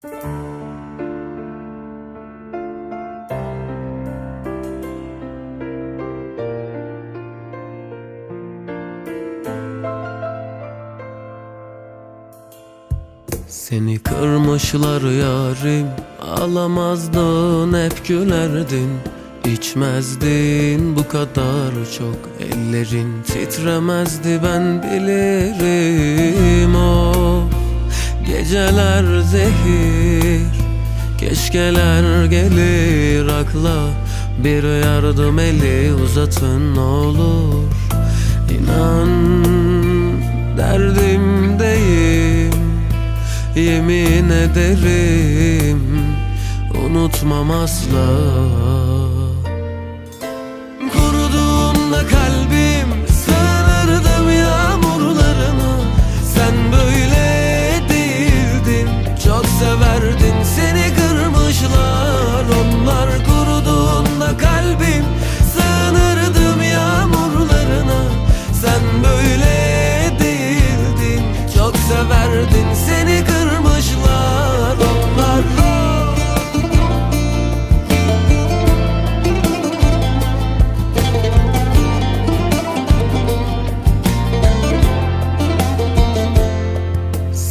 Seni kırmışlar yarim Alamazdın hep gülerdin. İçmezdin bu kadar çok Ellerin titremezdi ben bilirim. O Geceler zehir. Keşkeler gelir akla. Bir yardım eli uzatın olur. İnan derdimdeyim Yemin ederim Unutmam asla severdin seni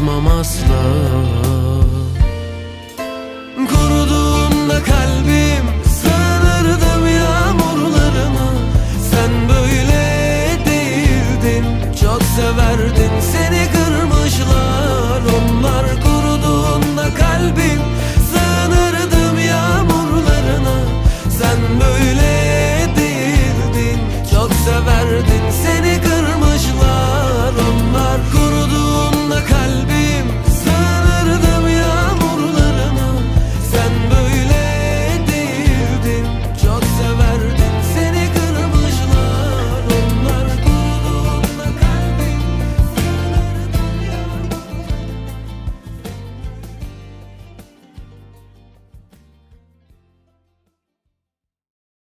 Unutmam asla. Kuruduğunda kalbim Sığınırdım yağmurlarına. Sen böyle değildin Çok severdin